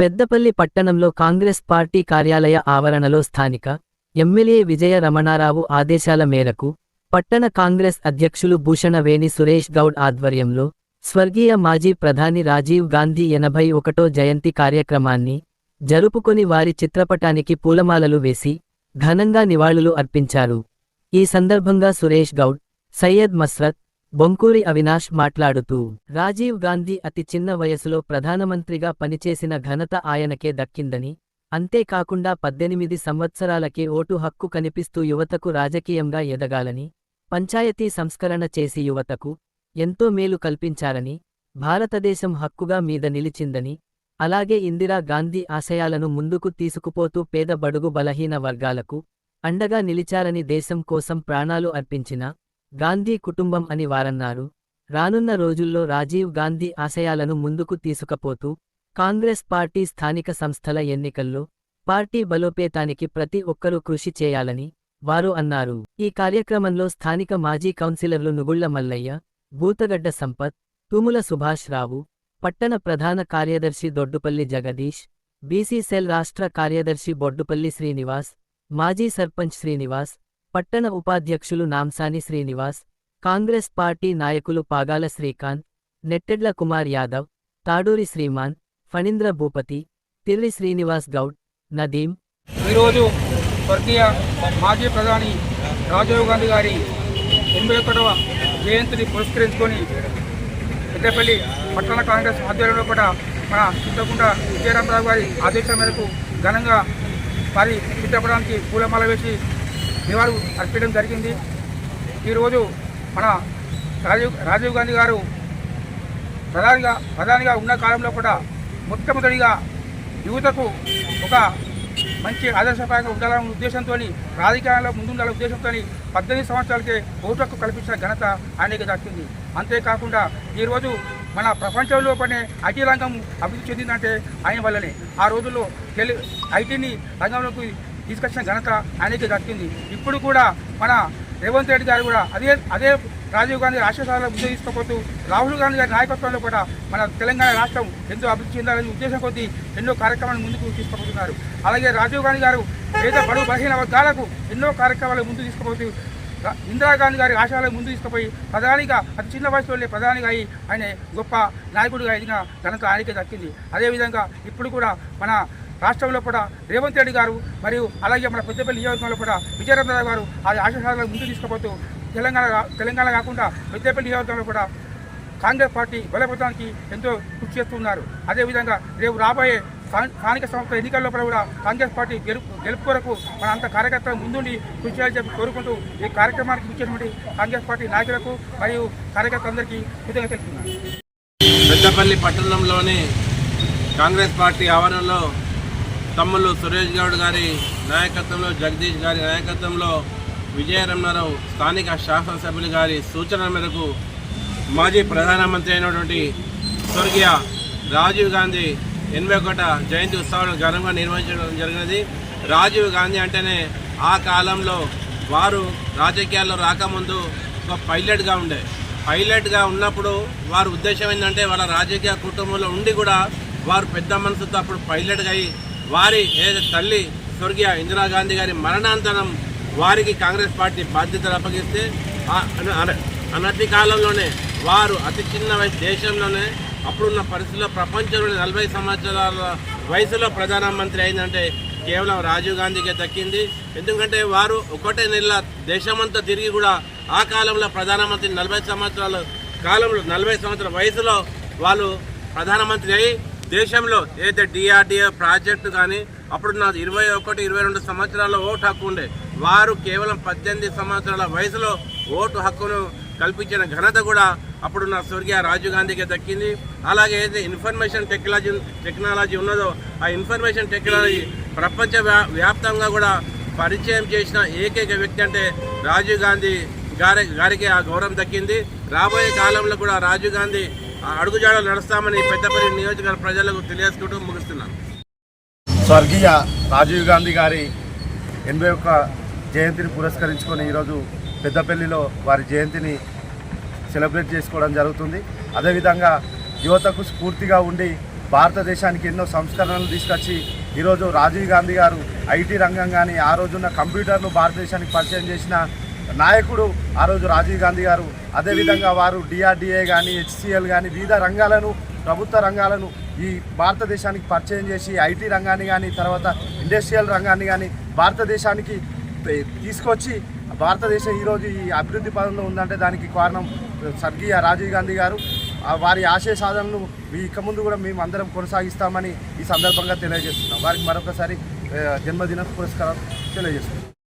పెద్దపల్లి పట్టణంలో కాంగ్రెస్ పార్టీ కార్యాలయ ఆవరణలో స్థానిక ఎమ్మెల్యే విజయ రమణారావు ఆదేశాల మేరకు పట్టణ కాంగ్రెస్ అధ్యక్షులు భూషణవేణి సురేష్ గౌడ్ ఆధ్వర్యంలో స్వర్గీయ మాజీ ప్రధాని రాజీవ్ గాంధీ ఎనభై ఒకటో జయంతి కార్యక్రమాన్ని జరుపుకొని వారి చిత్రపటానికి పూలమాలలు వేసి ఘనంగా నివాళులు అర్పించారు. ఈ సందర్భంగా సురేష్ గౌడ్ సయ్యద్ మస్రత్ బొంకూరి అవినాష్ మాట్లాడుతూ రాజీవ్ గాంధీ అతి చిన్న వయసులో ప్రధానమంత్రిగా పనిచేసిన ఘనత ఆయనకే దక్కిందని అంతేకాకుండా పద్దెనిమిది సంవత్సరాలకే ఓటు హక్కు కనిపిస్తూ యువతకు రాజకీయంగా ఎదగాలని పంచాయతీ సంస్కరణ చేసి యువతకు ఎంతో మేలు కల్పించారని భారతదేశం హక్కుగా మీద నిలిచిందని అలాగే ఇందిరా గాంధీ ఆశయాలను ముందుకు తీసుకుపోతూ పేద బడుగు బలహీన వర్గాలకు అండగా నిలిచారని దేశం కోసం ప్రాణాలు అర్పించిన గాంధీ కుటుంబం అని వారన్నారు. రానున్న రోజుల్లో రాజీవ్ గాంధీ ఆశయాలను ముందుకు తీసుకపోతూ కాంగ్రెస్ పార్టీ స్థానిక సంస్థల ఎన్నికల్లో పార్టీ బలోపేతానికి ప్రతి ఒక్కరూ కృషి చేయాలని వారు అన్నారు. ఈ కార్యక్రమంలో స్థానిక మాజీ కౌన్సిలర్లు నుగుళ్ళ మల్లయ్య బూతగడ్డ సంపత్ తుముల సుభాష్ రావు పట్టణ ప్రధాన కార్యదర్శి దొడ్డుపల్లి జగదీష్ బీసీ సెల్ రాష్ట్ర కార్యదర్శి బొడ్డుపల్లి శ్రీనివాస్ మాజీ సర్పంచ్ శ్రీనివాస్ పట్టణ ఉపాధ్యక్షులు నాంసాని శ్రీనివాస్ కాంగ్రెస్ పార్టీ నాయకులు పాగాల శ్రీకాంత్ నెట్టెడ్ల కుమార్ యాదవ్ తాడూరి శ్రీమాన్ ఫణీంద్ర భూపతి తిర్రి శ్రీనివాస్ గౌడ్ నదీం. ఈరోజు స్వర్గీయ మాజీ ప్రధాని రాజీవ్ గాంధీ గారి ఎనభై ఒకటవ జయంతిని పురస్కరించుకొని పెద్దపల్లి పట్టణ కాంగ్రెస్ ఆధ్వర్యంలో కూడా మన చింతకుంట విజయరామరావు గారి ఆదేశం మేరకు ఘనంగా వారి చిత్రపటానికి పూలమాల వేసి నివాళులు అర్పించడం జరిగింది. ఈరోజు మన రాజీవ్ రాజీవ్ గాంధీ గారు ప్రధానిగా ప్రధానిగా ఉన్న కాలంలో కూడా మొట్టమొదటిగా యువతకు ఒక మంచి ఆదర్శప్రాయంగా ఉండాలనే ఉద్దేశంతో రాజకీయాల్లో ముందుండాలనే ఉద్దేశంతో పద్దెనిమిది సంవత్సరాలకే ఓటు కల్పించిన ఘనత ఆయనకి దక్కింది. అంతేకాకుండా ఈరోజు మన ప్రపంచంలో పనే ఐటీ రంగం అభివృద్ధి చెందిందంటే ఆయన వల్లనే. ఆ రోజుల్లో తెలి ఐటీని రంగంలోకి తీసుకొచ్చిన ఘనత ఆయనకి దక్కింది. ఇప్పుడు కూడా మన రేవంత్ రెడ్డి గారు కూడా అదే అదే రాజీవ్ గాంధీ రాష్ట్రసభలో ముందు తీసుకుపోతూ రాహుల్ గాంధీ గారి నాయకత్వంలో కూడా మన తెలంగాణ రాష్ట్రం ఎంతో అభివృద్ధి చెందాలనే ఉద్దేశం కొద్దీ ఎన్నో కార్యక్రమాలను ముందుకు తీసుకుపోతున్నారు. అలాగే రాజీవ్ గాంధీ గారు పేద బడుగు బలహీన వర్గాలకు ఎన్నో కార్యక్రమాలు ముందు తీసుకుపోతూ ఇందిరాగాంధీ గారి ఆశయాలకు ముందు తీసుకుపోయి ప్రధానిగా అతి చిన్న వయసులోనే ప్రధానిగా అయి ఆయన గొప్ప నాయకుడిగా ఎదిగిన ఘనత ఆయనకే దక్కింది. అదేవిధంగా ఇప్పుడు కూడా మన రాష్ట్రంలో కూడా రేవంత్ రెడ్డి గారు మరియు అలాగే మన పెద్దపల్లి నియోజకవర్గంలో కూడా విజయరమణరావు గారు ఆ ఆశయాలను ముందు తీసుకుపోతూ తెలంగాణ తెలంగాణ కాకుండా పెద్దపల్లి నియోజకవర్గంలో కూడా కాంగ్రెస్ పార్టీ బలపడడానికి ఎంతో కృషి చేస్తున్నారు. అదేవిధంగా రేపు రాబోయే స్థానిక సంస్థల ఎన్నికల్లో కూడా కాంగ్రెస్ పార్టీ గెలుపు గెలుపు కొరకు మన అంత కార్యకర్తల ముందుండి కృషి చేయాలని చెప్పి కోరుకుంటూ ఈ కార్యక్రమానికి ఇచ్చినటువంటి కాంగ్రెస్ పార్టీ నాయకులకు మరియు కార్యకర్తలందరికీ కృతజ్ఞత తెలుపుతున్నాను. పెద్దపల్లి పట్టణంలోని కాంగ్రెస్ పార్టీ ఆవరణలో తమ్ముళ్ళు సురేష్ గౌడ్ గారి నాయకత్వంలో జగదీష్ గారి నాయకత్వంలో విజయరమణారావు స్థానిక శాసనసభ్యులు గారి సూచనల మేరకు మాజీ ప్రధానమంత్రి అయినటువంటి స్వర్గీయ రాజీవ్ గాంధీ ఎనభై ఒకట జయంతి ఉత్సవాలను ఘనంగా నిర్వహించడం జరిగినది. రాజీవ్ గాంధీ అంటేనే ఆ కాలంలో వారు రాజకీయాల్లో రాకముందు ఒక పైలట్గా ఉండే. పైలట్గా ఉన్నప్పుడు వారి ఉద్దేశం ఏంటంటే వాళ్ళ రాజకీయ కుటుంబంలో ఉండి కూడా వారు పెద్ద మనసుతో అప్పుడు పైలట్గా అయి వారి తల్లి స్వర్గీయ ఇందిరాగాంధీ గారి మరణాంతరం వారికి కాంగ్రెస్ పార్టీ బాధ్యతలు అప్పగిస్తే అన- అనతి కాలంలోనే వారు అతి చిన్న వయసు దేశంలోనే అప్పుడున్న పరిస్థితుల్లో ప్రపంచంలోని నలభై సంవత్సరాల వయసులో ప్రధానమంత్రి అయిందంటే కేవలం రాజీవ్ గాంధీకే దక్కింది. ఎందుకంటే వారు ఒకటే నెల దేశమంతా తిరిగి కూడా ఆ కాలంలో ప్రధానమంత్రి నలభై సంవత్సరాల కాలంలో నలభై సంవత్సరాల వయసులో వాళ్ళు ప్రధానమంత్రి అయి దేశంలో ఏదైతే డిఆర్డిఏ ప్రాజెక్టు కానీ అప్పుడు నాకు ఇరవై ఒకటి ఇరవై రెండు సంవత్సరాల ఓటు హక్కు ఉండే. వారు కేవలం పద్దెనిమిది సంవత్సరాల వయసులో ఓటు హక్కును కల్పించిన ఘనత కూడా అప్పుడు నా స్వర్గీయ రాజీవ్ గాంధీకి దక్కింది. అలాగే ఏదైతే ఇన్ఫర్మేషన్ టెక్నాలజీ టెక్నాలజీ ఉన్నదో ఆ ఇన్ఫర్మేషన్ టెక్నాలజీ ప్రపంచ వ్యా- వ్యాప్తంగా కూడా పరిచయం చేసిన ఏకైక వ్యక్తి అంటే రాజీవ్ గాంధీ గారి గారికి ఆ గౌరవం దక్కింది. రాబోయే కాలంలో కూడా రాజీవ్ గాంధీ అడుగుజాడలు నడుస్తామని పెద్దపల్లి నియోజకవర్గ ప్రజలకు తెలియజేసుకుంటూ ముగిస్తున్నాను. స్వర్గీయ రాజీవ్ గాంధీ గారి ఎనభై ఒక్క జయంతిని పురస్కరించుకొని ఈరోజు పెద్దపల్లిలో వారి జయంతిని సెలబ్రేట్ చేసుకోవడం జరుగుతుంది. అదేవిధంగా యువతకు స్ఫూర్తిగా ఉండి భారతదేశానికి ఎన్నో సంస్కరణలు తీసుకొచ్చి ఈరోజు రాజీవ్ గాంధీ గారు ఐటీ రంగం కానీ ఆ రోజున్న కంప్యూటర్లు భారతదేశానికి పరిచయం చేసిన నాయకుడు ఆ రోజు రాజీవ్ గాంధీ గారు. అదేవిధంగా వారు డిఆర్డిఏ కానీ హెచ్సిఎల్ కానీ వివిధ రంగాలను ప్రభుత్వ రంగాలను ఈ భారతదేశానికి పరిచయం చేసి ఐటీ రంగాన్ని కానీ తర్వాత ఇండస్ట్రియల్ రంగాన్ని కానీ భారతదేశానికి తీసుకొచ్చి భారతదేశం ఈరోజు ఈ అభివృద్ధి పదంలో ఉందంటే దానికి కారణం స్వర్గీయ రాజీవ్ గాంధీ గారు. వారి ఆశయ సాధనను మీ ఇక ముందు కూడా మేము అందరం కొనసాగిస్తామని ఈ సందర్భంగా తెలియజేస్తున్నాం. వారికి మరొకసారి జన్మదిన పురస్కారం తెలియజేస్తున్నాం.